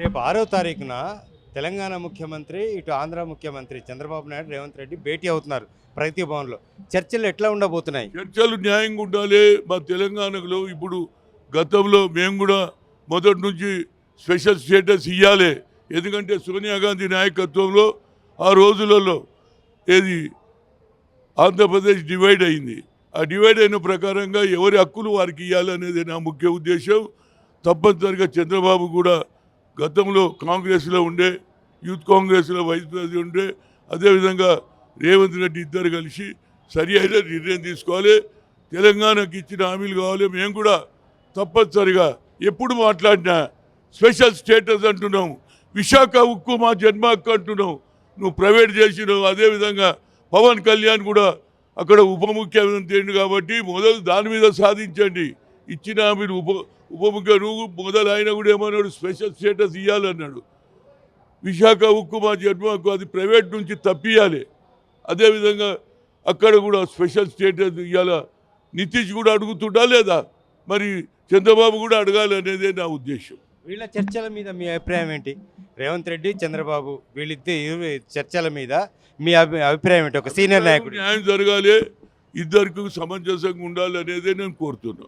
రేపు ఆరో తారీఖున తెలంగాణ ముఖ్యమంత్రి ఇటు ఆంధ్ర ముఖ్యమంత్రి చంద్రబాబు నాయుడు రేవంత్ రెడ్డి భేటీ అవుతున్నారు ప్రగతి భవన్లో. చర్చలు ఎట్లా ఉండబోతున్నాయి? చర్చలు న్యాయంగా ఉండాలి. మా తెలంగాణలో ఇప్పుడు గతంలో మేము కూడా మొదటి నుంచి స్పెషల్ స్టేటస్ ఇవ్వాలి ఎందుకంటే సోనియా గాంధీ నాయకత్వంలో ఆ రోజులలో ఏది ఆంధ్రప్రదేశ్ డివైడ్ అయింది. ఆ డివైడ్ అయిన ప్రకారంగా ఎవరి హక్కులు వారికి ఇవ్వాలనేది నా ముఖ్య ఉద్దేశం. తప్పనిసరిగా చంద్రబాబు కూడా గతంలో కాంగ్రెస్లో ఉండే యూత్ కాంగ్రెస్లో వైస్ ప్రెసిడెంట్ ఉండే అదేవిధంగా రేవంత్ రెడ్డి ఇద్దరు కలిసి సరి అయిన నిర్ణయం తీసుకోవాలి. తెలంగాణకి ఇచ్చిన హామీలు కావాలి. మేము కూడా తప్పనిసరిగా ఎప్పుడు మాట్లాడినా స్పెషల్ స్టేటస్ అంటున్నాం. విశాఖ ఉక్కు మా జన్మ హక్కు అంటున్నాం. నువ్వు ప్రైవేట్ చేసినావు. అదేవిధంగా పవన్ కళ్యాణ్ కూడా అక్కడ ఉప ముఖ్యమంత్రి కాబట్టి మొదలు దాని మీద సాధించండి. ఇచ్చిన హామీలు ఉప ఉప ముఖ్య నువ్వు మొదలు ఆయన కూడా ఏమన్నాడు? స్పెషల్ స్టేటస్ ఇవ్వాలన్నాడు విశాఖ ఉక్కు మా జన్మ హక్కు అది ప్రైవేట్ నుంచి తప్పియాలి అదేవిధంగా అక్కడ కూడా స్పెషల్ స్టేటస్ ఇవ్వాల నితీష్ కూడా అడుగుతుండా లేదా? మరి చంద్రబాబు కూడా అడగాలి అనేదే నా ఉద్దేశం. వీళ్ళ చర్చల మీద మీ అభిప్రాయం ఏంటి? రేవంత్ రెడ్డి చంద్రబాబు వీళ్ళిద్దరు చర్చల మీద మీ అభి అభిప్రాయం ఏంటి? ఒక సీనియర్ నాయకుడు న్యాయం జరగాలి. ఇద్దరికి సమంజసంగా ఉండాలి అనేదే నేను కోరుతున్నాను.